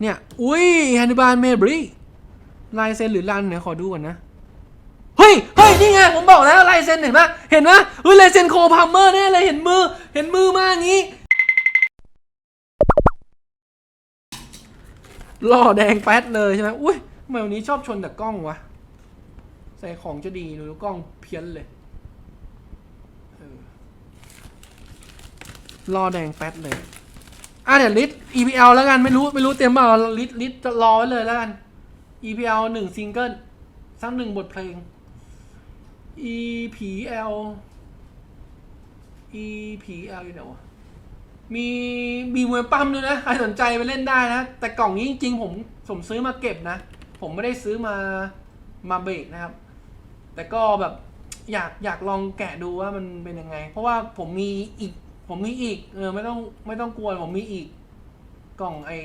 เนี่ย อุ้ยฮันนิบาลเมบรีลายเซ็นหรือรันเนี่ยขอดูก่อนนะ เฮ้ย เฮ้ย นี่ไง ผมบอกแล้วลายเซ็นเห็นปะเห็นปะเฮ้ยลายเซ็นโคพามเมอร์แน่เลย เห็นมือ เห็นมือมาอย่างงี้หล่อแดงแป๊ดเลยใช่ไหมอุ้ยทำไมวันนี้ชอบชนแต่กล้องวะ ใส่ของจะดีดูกล้องเพี้ยนเลยเออรอแดงแป๊ดเลย อะเดี๋ยวลิส EPL แล้วกันไม่รู้ไม่รู้เต็มเปล่าลิสลิสจะรอไว้เลยแล้วกัน EPL หนึ่งซิงเกิลสักหนึ่งบทเพลง EPL EPL อยู่ไหนวะมีมีมวยปั้มด้วยนะ ใครสนใจไปเล่นได้นะ แต่กล่องนี้จริงๆ ผมผมซื้อมาเก็บนะ ผมไม่ได้ซื้อมามาเบรกนะครับ แต่ก็แบบอยากอยากลองแกะดูว่ามันเป็นยังไง เพราะว่าผมมีอีก ผมมีอีก เออ ไม่ต้องไม่ต้องกลัวผมมีอีก กล่องไอ้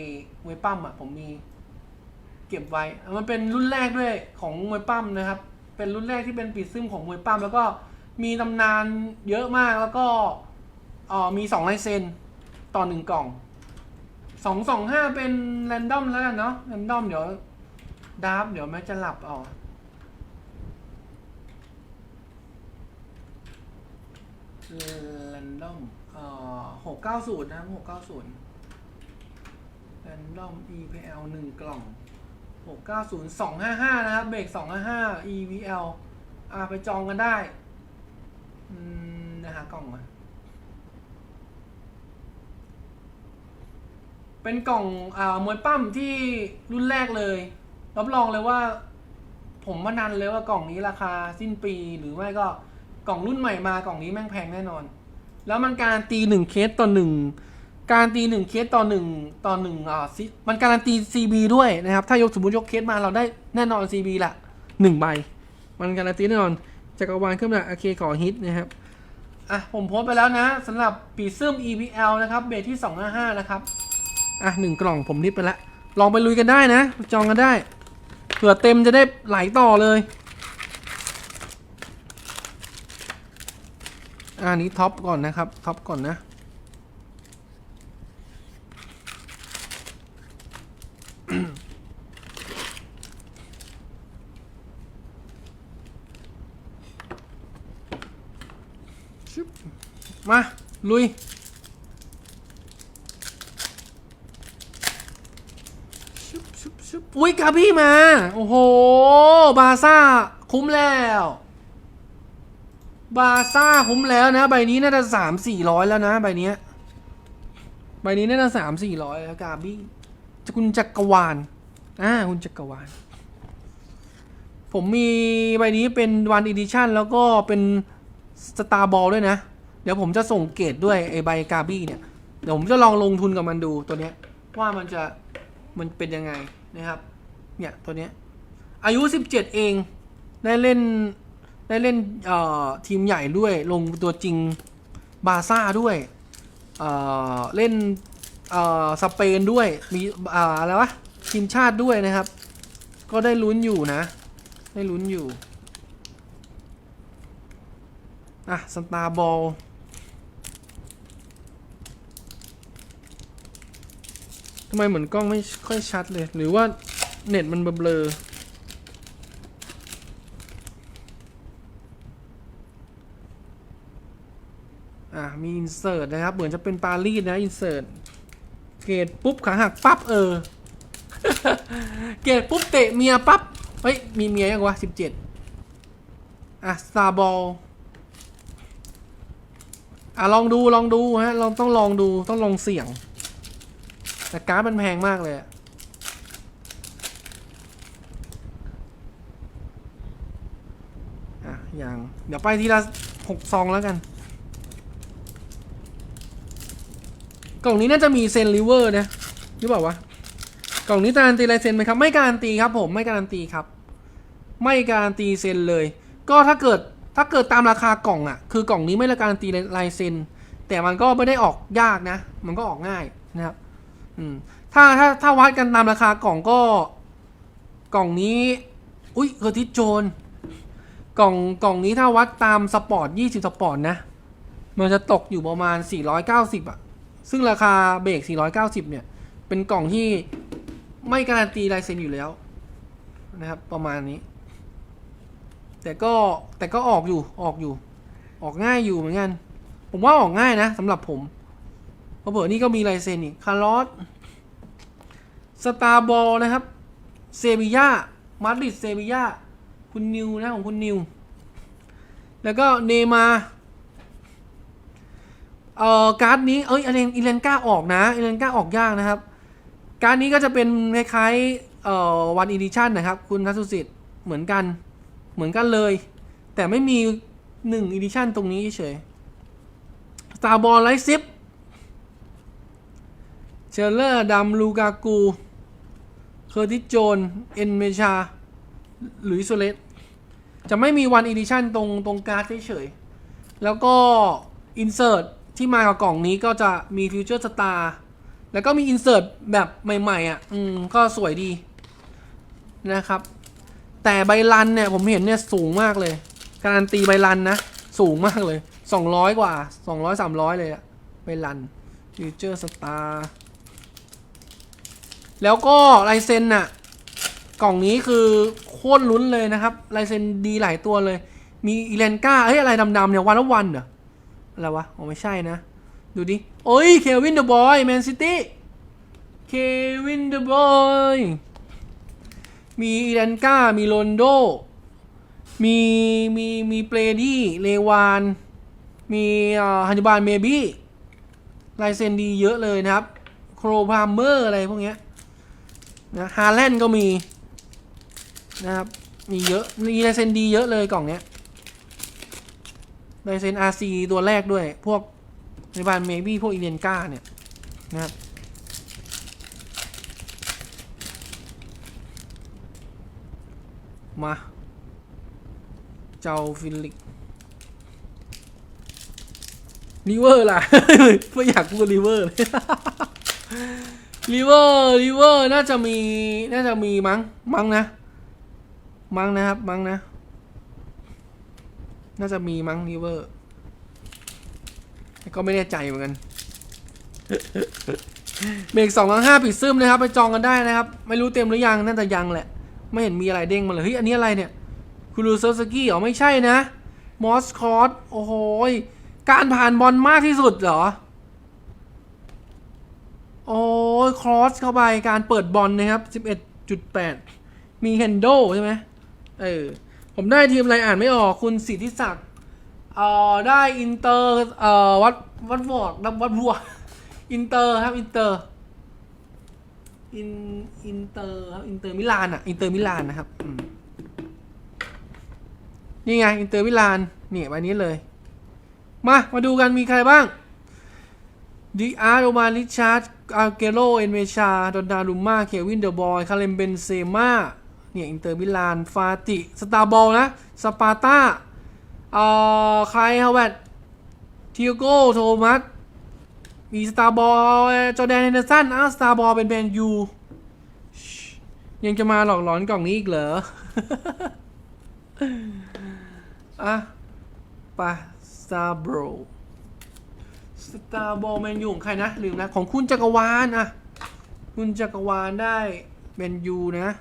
มวยปั้มอะ ผมมี เก็บไว้ มันเป็นรุ่นแรกด้วยของมวยปั้มนะครับ เป็นรุ่นแรกที่เป็นปีซึมของมวยปั้มแล้วก็มีตำนานเยอะมากแล้วก็เอ๋อมีสองลายเซ็นต่อหนึ่งกล่องสองสองห้าเป็นแรนดอมแล้วกันเนาะแรนดอมเดี๋ยวดาร์ฟเดี๋ยวแม่จะหลับเอแรนดอม เอ่อหกเก้าศูนย์นะครับหกเก้าศูนย์แรนดอม EPL หนึ่งกล่องหกเก้าศูนย์สองห้าห้านะครับเบรกสองห้าห้า EVL อ่าไปจองกันได้ อืมนะฮะกล่องมาเป็นกล่องอ่ามวยปั้มที่รุ่นแรกเลย รับรองเลยว่า ผมมานันเลยว่ากล่องนี้ราคาสิ้นปีหรือไม่ก็กล่องรุ่นใหม่มากล่องนี้แม่งแพงแน่นอน แล้วมันการันตีหนึ่งเคสต่อหนึ่งการันตีหนึ่งเคสต่อหนึ่งต่อหนึ่งอ่าซิมันการันตี CB ด้วยนะครับ ถ้ายกสมมติยกเคสมาเราได้แน่นอน CB ละหนึ่งใบ มันการันตีแน่นอนจักรวาลเครื่องแบบโอเคขอฮิตนะครับอะผมโพสไปแล้วนะสำหรับปีซึม EPL นะครับเบสที่255นะครับอะหนึ่งกล่องผมนิดไปล้วลองไปลุยกันได้นะ จองกันได้เผื่อเต็มจะได้ไหลต่อเลย อันนี้ท็อปก่อนนะครับ ท็อปก่อนนะมา ลุยชุบชุบชุบอุ้ยกาบี้มา โอ้โห บาซ่า คุ้มแล้ว บาซ่าคุ้มแล้วนะ ใบนี้น่าจะสามสี่ร้อยแล้วนะ ใบนี้ใบนี้น่าจะสามสี่ร้อยแล้วกาบี้จะคุณจักรวาลอ่าคุณจักรวาล ผมมีใบนี้เป็นวันอีดิชั่นแล้วก็เป็นสตาร์บอลด้วยนะ เดี๋ยวผมจะส่งเกรดด้วยไอใบกาบี้เนี่ย เดี๋ยวผมจะลองลงทุนกับมันดูตัวเนี้ย ว่ามันจะมันเป็นยังไงนะครับ เนี่ยตัวเนี้ยอายุ 17 เองได้เล่น ได้เล่นเอ่อทีมใหญ่ด้วยลงตัวจริงบาซ่าด้วยเอ่อเล่นเอ่อสเปนด้วยมีอ่าอะไรวะทีมชาติด้วยนะครับ ก็ได้ลุ้นอยู่นะ ได้ลุ้นอยู่อะสตาร์บอลทำไมเหมือนกล้องไม่ค่อยชัดเลย หรือว่าเน็ตมันเบลอๆอะ มีอินเสิร์ตนะครับ เหมือนจะเป็นปารีสนะอินเสิร์ตเกตปุ๊บขาหักปั๊บเออ เกตปุ๊บเตะเมียปั๊บ เฮ้ย มีเมียยังวะสิบเจ็ดอะสตาบอลอะลองดูลองดูฮะเราต้องลองดูต้องลองเสี่ยง แต่การ์ดมันแพงมากเลยอะอะอย่าง เดี๋ยวไปทีละหกซองแล้วกัน กล่องนี้น่าจะมีเซนลิเวอร์นะหรือเปล่าวะกล่องนี้การันตีลายเซ็นไหมครับ ไม่การันตีครับผมไม่การันตีครับ ไม่การันตีเซ็นเลย ก็ถ้าเกิดถ้าเกิดตามราคากล่องอะ่ะ คือกล่องนี้ไม่ได้การันตีลายเซ็นแต่มันก็ไม่ได้ออกยากนะ มันก็ออกง่ายนะครับอืมถ้าถ้าถ้าวัดกันตามราคากล่องก็ กล่องนี้ อุ้ยเคอร์ติสโจนกล่องกล่องนี้ถ้าวัดตามสปอร์ต20 สปอร์ตนะ มันจะตกอยู่ประมาณ 490อะ ซึ่งราคาเบรก 490 เนี่ย เป็นกล่องที่ไม่การันตีลายเซ็นอยู่แล้วนะครับ ประมาณนี้ แต่ก็แต่ก็ออกอยู่ออกอยู่ ออกง่ายอยู่เหมือนกัน ผมว่าออกง่ายนะสำหรับผมเพราะเผื่อนี่ก็มีลายเซ็นอีกคาร์ลอสสตาร์บอลนะครับเซบียามาดริดเซบียาคุณนิวนะของคุณนิว แล้วก็เนย์มา เอ่อการ์ดนี้เอ้ยอเลนอีเลนก้าออกนะอีเลนก้าออกยากนะครับ การดนี้ก็จะเป็นคล้ายๆเอ่อวันอีดิชั่นนะครับ คุณทัศสิทธิ์เหมือนกันเหมือนกันเลย แต่ไม่มีหนึ่งอีดิชั่นตรงนี้เฉยสตาร์บอลไลซิปเชลเลอร์ดัมลูกากู เคอร์ติสโจน เอ็นเมชา หรือโซเลสจะไม่มีวันอีดิชั่นตรงตรงการ์ดเฉยๆแล้วก็อินเสิร์ต ที่มากับกล่องนี้ก็จะมีฟิวเจอร์สตาร์แล้วก็มีอินเสิร์ตแบบใหม่ๆอะ อืม ก็สวยดีนะครับ แต่ใบลันเนี่ยผมเห็นเนี่ยสูงมากเลย การันตีใบลันนะ สูงมากเลย 200 กว่า 200 300 เลยอะใบลันฟิวเจอร์สตาร์แล้วก็ลายเซ็นน่ะ กล่องนี้คือโคตรลุ้นเลยนะครับลายเซ็นดีหลายตัวเลย มีอีเลนกาเฮ้ย อะไรดำๆเนี่ยวันละวันเหรอ อะไรวะโอ๋อไม่ใช่นะ ดูดิ โอ้ยเควินเดอะบอยแมนซิตี้เควินเดอะบอยมีอีแลนก้า มีโรนโด มี มี มีเปรดี้ เลวาน มีฮันนิบาลเมบี้ลายเซ็นดีเยอะเลยนะครับ โครพามเมอร์อะไรพวกเนี้ยนะฮาแลนด์ก็มีนะครับ มีเยอะ มีลายเซ็นดีเยอะเลยกล่องเนี้ย ลายเซ็น RC ตัวแรกด้วย พวกในบ้านเมบี้พวกอีเลนก้าเนี่ยนะครับมา เจ้าฟิลิกลิเวอร์ล่ะ ไม่อยากพูดลิเวอร์เลยลิเวอร์ลิเวอร์น่าจะมี น่าจะมีมั้ง มั้งนะ มั้งนะครับ มั้งนะ น่าจะมีมั้งลิเวอร์ก็ไม่แน่ใจเหมือนกันเบรกสองห้าปิดซึมนะครับ ไปจองกันได้นะครับ ไม่รู้เต็มหรือยังน่าจะยังแหละ ไม่เห็นมีอะไรเด้งมาเลยเฮ้ยอันนี้อะไรเนี่ยคูรูเซอร์สกี้เหรอไม่ใช่นะมอสคอร์สโอ้โหยการผ่านบอลมากที่สุดเหรอ โอ้ยครอสเข้าไปการเปิดบอลนะครับ 11.8 มีเฮนโดใช่ไหมเออ ผมได้ทีมอะไรอ่านไม่ออกคุณสิทธิศักดิ์เอ่อได้อินเตอร์เอ่อวัดวัดวอกวัดวัดวัวอินเตอร์ครับอินเตอร์อินอินเตอร์ครับอินเตอร์มิลานอะอินเตอร์มิลานนะครับนี่ไงอินเตอร์มิลานเนี่ยใบนี้เลย มามาดูกันมีใครบ้างดิอาร์โอมาริชาร์ดอาเกโรเอนเมชาดอนดารุม่าเควินเดอร์บอยคาเลมเบนเซม่า เนี่ยอินเตอร์มิลานฟาติสตาร์บอลนะสปาร์ตาเอ่อใครฮาวเวตทิโโกโทมัสมีสตาร์บอลจอแดนเฮนเดอร์สันอ้าวสตาร์บอลเป็นแมนยูยังจะมาหลอกหลอนกล่องนี้อีกเหรอ อะไปสตาร์บอลสตาร์บอลแมนยูของใครนะ ลืมนะ ของคุณจักรวาลอะ คุณจักรวาลได้แมนยูนะ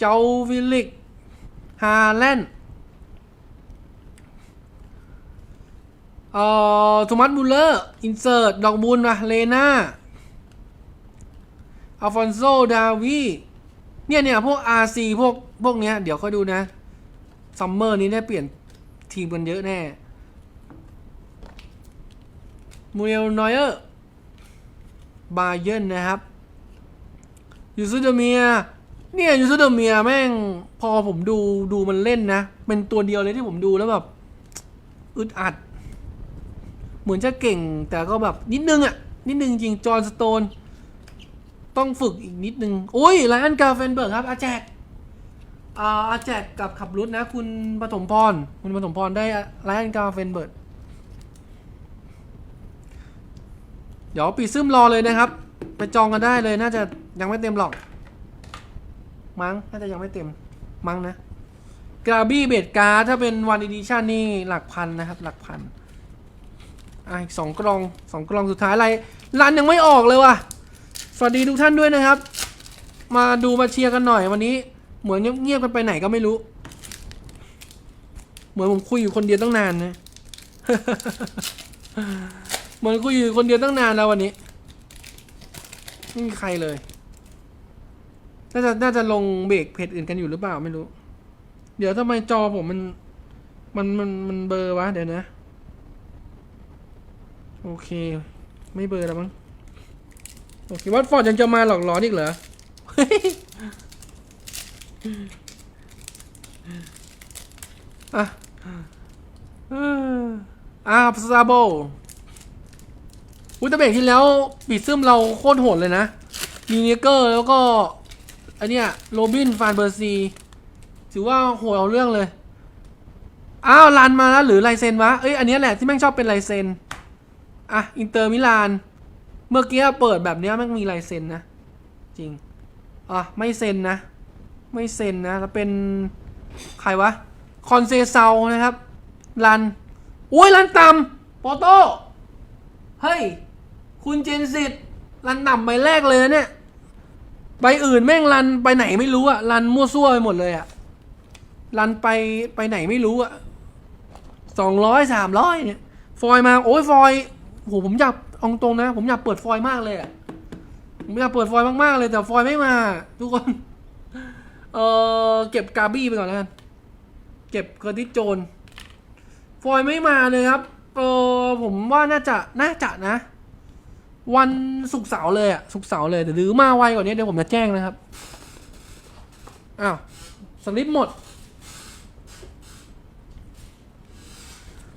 เจ้าวิลิก ฮาแลนด์เอ่อโทมัสบูลเลอร์ อินเสิร์ต ดอกบุญนะเลนาอัลฟอนโซ ดาวีเนี่ยเนี่ยพวก RC พวก พวกเนี้ย เดี๋ยวค่อยดูนะ ซัมเมอร์นี้ได้เปลี่ยนทีมกันเยอะแน่ มูเรลนอยเออร์ บาเยนนะครับ ยูซูเดเมีย เนี่ยยูซูเดเมียแม่ง พอผมดูดูมันเล่นนะ เป็นตัวเดียวเลยที่ผมดูแล้วแบบอึดอัด เหมือนจะเก่งแต่ก็แบบนิดนึงอะนิดนึงจริงจอห์นสโตน ต้องฝึกอีกนิดนึง โอ้ยไลออนกาเฟนเบิร์กครับ อาแจกอาอาแจกกับขับรถนะ คุณปฐมพร คุณปฐมพรได้ไลออนกาเฟนเบิร์กเดี๋ยวปีซึมรอเลยนะครับ ไปจองกันได้เลยน่าจะยังไม่เต็มหรอก มั้งน่าจะยังไม่เต็ม มั้งนะกราบี้เบดการ์ถ้าเป็นวันอีดิชั่นนี่หลักพันนะครับ หลักพันอะอีกสองกล่องสองกล่องสุดท้ายอะไรรันยังไม่ออกเลยว่ะ สวัสดีทุกท่านด้วยนะครับ มาดูมาเชียร์กันหน่อยวันนี้ เหมือนเงียบๆกันไปไหนก็ไม่รู้ เหมือนผมคุยอยู่คนเดียวตั้งนานนะเหมือนคุยอยู่คนเดียวตั้งนานแล้ววันนี้ไม่มีใครเลย น่าจะน่าจะลงเบรกเพจอื่นกันอยู่หรือเปล่าไม่รู้ เดี๋ยวทำไมจอผมมัน มันมันมันเบอร์วะเดี๋ยวนะ โอเค ไม่เบอร์แล้วมั้งโอเควัดฟอร์ดยังจะมาหลอกหลอนอีกเหรออะอออ่าซาโบอุยแตเบรกที่แล้วปีซึมเราโคตรโหดเลยนะมีเนเกอร์แล้วก็ อันเนี้ยโรบินฟานเบอร์ซี ถือว่าโหดเอาเรื่องเลย อ้าวรันมาแล้วหรือลายเซ็นวะ เอ้ยอันนี้แหละที่แม่งชอบเป็นลายเซ็น อะอินเตอร์มิลาน เมื่อกี้เปิดแบบเนี้ยแม่งมีลายเซ็นนะ จริง อะไม่เซ็นนะ ไม่เซ็นนะ แล้วเป็นใครวะ คอนเซเซานะครับรันอุ้ยรันต่ำโปโต้ เฮ้ย คุณเจนสิตรันต่ำใบแรกเลยนะเนี่ย ใบอื่นแม่งรันไปไหนไม่รู้อะรันมั่วซั่วไปหมดเลยอะรันไปไปไหนไม่รู้อะสองร้อยสามร้อยเนี่ย ฟอยมาโอ้ยฟอยโหผมอยากเอาตรงนะ ผมอยากเปิดฟอยมากเลยอะผมอยากเปิดฟอยมากๆเลย แต่ฟอยไม่มา ทุกคน เออเก็บกาบี้ไปก่อนแล้วกันเก็บเคอร์ติสโจน ฟอยไม่มาเลยครับ เออผมว่าน่าจะน่าจะนะ วันศุกร์เสาร์เลยอะศุกร์เสาร์เลยหรือมาไวกว่านี้เดี๋ยวผมจะแจ้งนะครับอ้าวสลิปหมด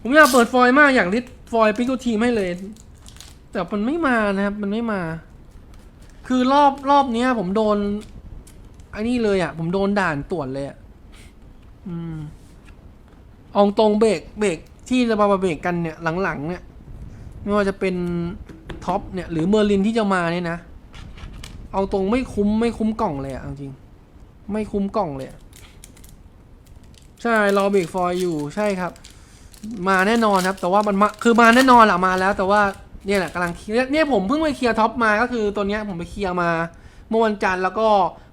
ผมอยากเปิดฟอยล์มากอยากริดฟอยล์ปิกทีมให้เลย แต่มันไม่มานะครับ มันไม่มา คือรอบรอบเนี้ย ผมโดนไอ้นี่เลยอะผมโดนด่านตรวจเลยอะอืมอองตรงเบรกเบรกที่จะมาเบรกกันเนี่ยหลังๆเนี่ยไม่ว่าจะเป็น ท็อปเนี่ยหรือเมอร์ลินที่จะมาเนี่ยนะ เอาตรงไม่คุ้มไม่คุ้มกล่องเลยอะเอาจริง ไม่คุ้มกล่องเลยอะใช่รอเบรกฟอยอยู่ใช่ครับ มาแน่นอนครับ แต่ว่ามันมาคือมาแน่นอนแหละมาแล้ว แต่ว่าเนี่ยแหละกำลังเนี่ยผมเพิ่งไปเคลียร์ท็อปมาก็คือตัวเนี้ยผมไปเคลียร์มา เมื่อวันจันทร์แล้วก็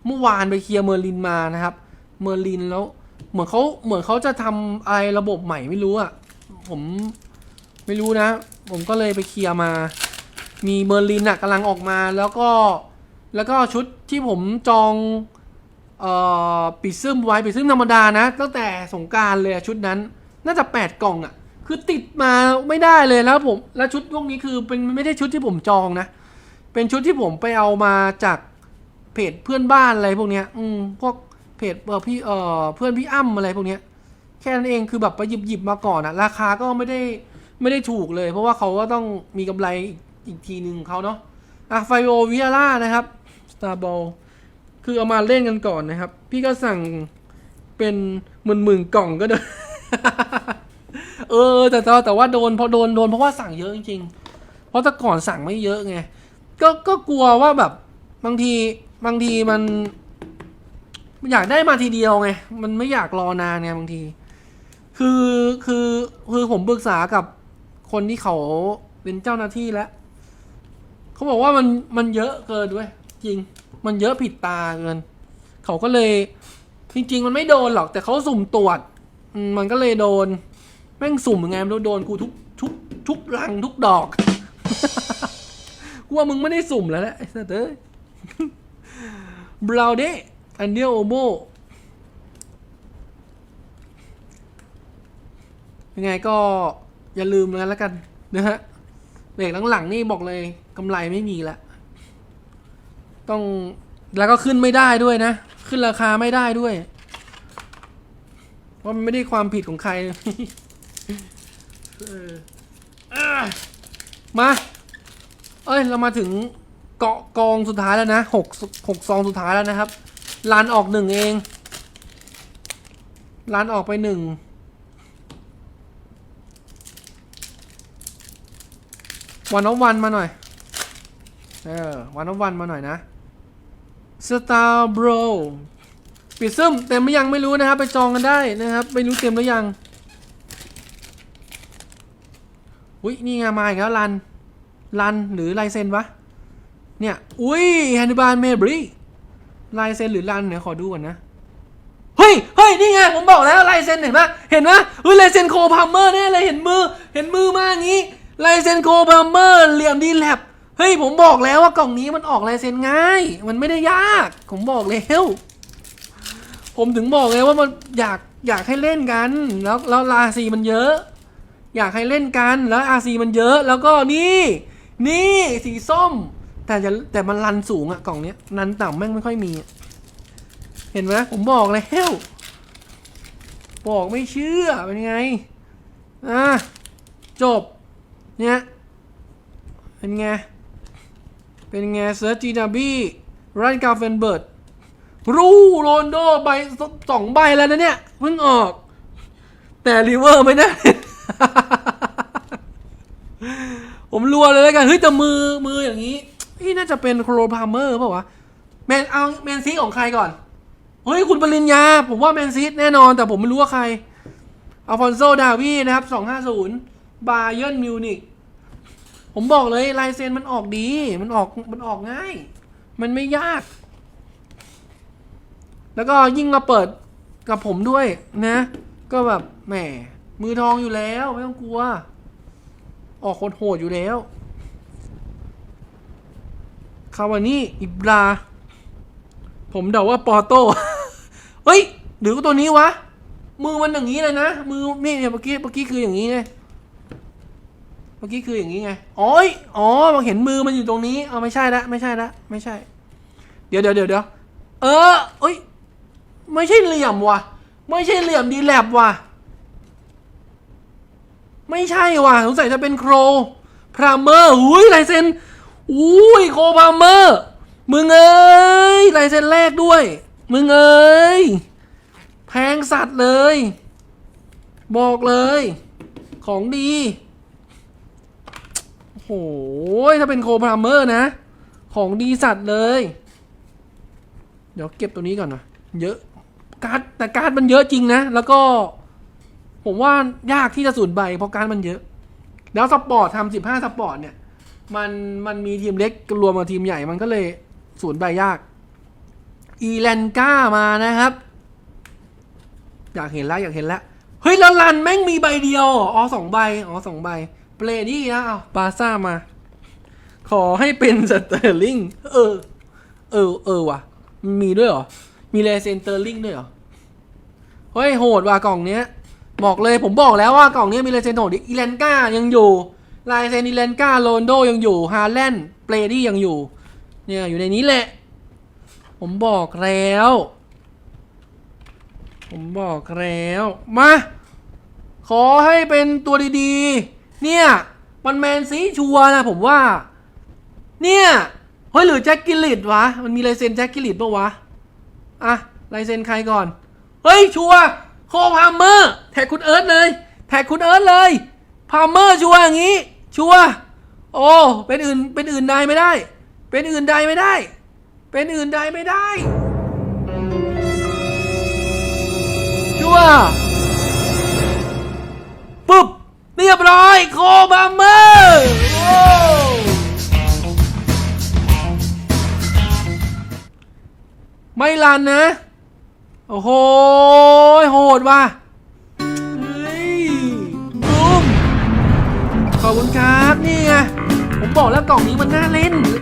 เมื่อวานไปเคลียร์เมอร์ลินมานะครับ เมอร์ลินแล้ว เหมือนเขาเหมือนเขาจะทำอะไรระบบใหม่ไม่รู้อะผมไม่รู้นะ ผมก็เลยไปเคลียร์มา มีเมอร์ลินอะกำลังออกมาแล้วก็แล้วก็ชุดที่ผมจองเอ่อปีซึมไว้ปีซึมธรรมดานะ ตั้งแต่สงการเลยชุดนั้น น่าจะแปดกล่องอะคือติดมาไม่ได้เลยแล้วผมแล้วชุดพวกนี้คือเป็นไม่ได้ชุดที่ผมจองนะ เป็นชุดที่ผมไปเอามาจากเพจเพื่อนบ้านอะไรพวกเนี้ย อืมพวกเพจเออพี่เออเพื่อนพี่อ้ำอะไรพวกเนี้ยแค่นั้นเองคือแบบไปหยิบหยิบมาก่อนอะราคาก็ไม่ได้ไม่ได้ถูกเลย เพราะว่าเขาก็ต้องมีกำไรอีก อีกทีหนึ่งเขาเนาะอะไฟโอวิอาร่านะครับสตาร์บอลคือเอามาเล่นกันก่อนนะครับ พี่ก็สั่งเป็นหมื่นหมื่นๆกล่องก็ได้เออแต่แต่แต่ว่าโดนเพราะโดนโดนเพราะว่าสั่งเยอะจริงๆ เพราะแต่ก่อนสั่งไม่เยอะไงก็ก็กลัวว่าแบบบางทีบางทีมันอยากได้มาทีเดียวไง มันไม่อยากรอนานไงบางที คือคือคือผมปรึกษากับคนที่เขาเป็นเจ้าหน้าที่แล้ว เขาบอกว่ามันมันเยอะเกินด้วย จริง มันเยอะผิดตาเกิน เขาก็เลยจริง ๆ มันไม่โดนหรอก แต่เขาสุ่มตรวจมันก็เลยโดน แม่งสุ่มยังไงไม่รู้โดนกูทุกทุกทุกลังทุกดอกกูว่ามึงไม่ได้สุ่มแล้วแหละไอ้สัสเอ้ยบราวเดอันเดียโอโมยังไงก็อย่าลืมแล้วกันนะฮะเบรกหลังๆนี่บอกเลย กำไรไม่มีละ ต้องแล้วก็ขึ้นไม่ได้ด้วยนะ ขึ้นราคาไม่ได้ด้วย เพราะมันไม่ได้ความผิดของใครมา เอ้ย เรามาถึงเกาะกองสุดท้ายแล้วนะหกหกซองสุดท้ายแล้วนะครับลานออกหนึ่งเองลานออกไปหนึ่งวันอวันมาหน่อย เออวันอวันมาหน่อยนะ Star Bro ปิดซึมเต็มหรือยังไม่รู้นะครับ ไปจองกันได้นะครับ ไม่รู้เต็มหรือยังอุ้ยนี่ไงมาอีกแล้วรันรันหรือลายเซ็นวะ เนี่ย อุ้ยฮันนิบาลเมบรีลายเซ็นหรือรันเนี่ยขอดูก่อนนะ เฮ้ยเฮ้ยนี่ไงผมบอกแล้วลายเซ็นเห็นปะเห็นปะเฮ้ยลายเซ็นโคพามเมอร์แน่เลยเห็นมือ เห็นมือมาอย่างงี้ลายเซ็นโคพามเมอร์เหลี่ยมดีแลบ เฮ้ยผมบอกแล้วว่ากล่องนี้มันออกลายเซ็นง่าย มันไม่ได้ยาก ผมบอกแล้วผมถึงบอกเลยว่ามันอยากอยากให้เล่นกัน แล้วแล้วราซีมันเยอะ อยากให้เล่นกันแล้วอาซีมันเยอะ แล้วก็นี่ นี่สีส้ม แต่จะแต่มันรันสูงอะกล่องเนี้ยรันต่ำแม่งไม่ค่อยมี เห็นไหมผมบอกแล้วบอกไม่เชื่อเป็นไงอะจบเนี่ยเป็นไง เป็นไงเซอร์จีนาบี้รันกาเฟนเบิร์ดรูโรนโดใบสองใบแล้วนะเนี่ยเพิ่งออก แต่ริเวอร์ไม่ได้ผมรัวเลยแล้วกัน เฮ้ย แต่มือมืออย่างนี้นี่น่าจะเป็นโครพาเมอร์เปล่าวะแมนเอาแมนซีของใครก่อน เฮ้ย คุณปริญญา ผมว่าแมนซีแน่นอน แต่ผมไม่รู้ว่าใครอัลฟอนโซดาวีนะครับ 250 บาเยิร์นมิวนิก ผมบอกเลยลายเซ็นมันออกดี มันออกมันออกง่าย มันไม่ยาก แล้วก็ยิ่งมาเปิดกับผมด้วยนะ ก็แบบแหมมือทองอยู่แล้ว ไม่ต้องกลัว ออกคนโหดอยู่แล้วคาวานี่อิบรา ผมเดาว่าปอโต้เฮ้ย หรือว่าตัวนี้วะ มือมันอย่างนี้เลยนะ มือนี่เนี่ยเมื่อกี้เมื่อกี้คืออย่างนี้ไง มื่อกี้คืออย่างนี้ไงอ๋อยอ๋อเห็นมือมันอยู่ตรงนี้เอาไม่ใช่ละไม่ใช่ละไม่ใช่ เดี๋ยวเดี๋ยวเดี๋ยวเดี๋ยวเออเอ้ย ไม่ใช่เหลี่ยมว่ะ ไม่ใช่เหลี่ยมดีแลบว่ะ ไม่ใช่ว่ะสงสัยจะเป็นโครพรามเมอร์อุ้ยลายเซ็นอุ้ยโครพรามเมอร์มึงเอ้ยลายเซ็นแรกด้วย มึงเอ้ยแพงสัตว์เลย บอกเลย ของดี หถ้าเป็นโคพรามเมอร์นะ ของดีสัตว์เลย เดี๋ยวเก็บตัวนี้ก่อนนะเยอะการ์ดแต่การ์ดมันเยอะจริงนะ แล้วก็ ผมว่ายากที่จะสูญใบเพราะการ์ดมันเยอะ แล้วสปอร์ตทำสิบห้าสปอร์ตเนี่ย มันมันมีทีมเล็กรวมกับทีมใหญ่มันก็เลยสูญใบยาก อีแลนก้ามานะครับ อยากเห็นแล้วอยากเห็นแล้ว เฮ้ยแล้วลันแม่งมีใบเดียว อ๋อสองใบ อ๋อสองใบ เปลดี้นะเอาบาซ่ามา ขอให้เป็นสเตอร์ลิงเออ เออ เออว่ะ มีด้วยเหรอ มีเลเซนเตอร์ลิงด้วยเหรอ เฮ้ย โหดว่ะกล่องเนี้ย บอกเลยผมบอกแล้วว่ากล่องนี้มีลเซนโหดอีเลนก้ายังอยู่ลายเซนอีเลนก้าโรนโดยังอยู่ ฮาแลนด์เปรดี้ยังอยู่ เนี่ยอยู่ในนี้แหละ ผมบอกแล้ว ผมบอกแล้ว มา ขอให้เป็นตัวดีๆ เนี่ยมันแมนซีชัวนะผมว่า เนี่ย เฮ้ยหรือแจ็คกิลลิตวะ มันมีลายเซ็นแจ็คกิลลิตปะวะ อะลายเซ็นใครก่อน เฮ้ยชัวโคพามเมอร์ แท็กคุณเอิร์ธเลย แท็กคุณเอิร์ธเลยพามเมอร์ชัวอย่างนี้ ชัวโอ้เป็นอื่นเป็นอื่นใดไม่ได้ เป็นอื่นใดไม่ได้ เป็นอื่นใดไม่ได้ ชัวปุ๊บ เรียบร้อยโคบามเมอร์ไม่ลันนะ โอ้โห โหดว่ะเฮ้มขอบคุณครับ นี่ไง ผมบอกแล้วกล่องนี้มันน่าเล่น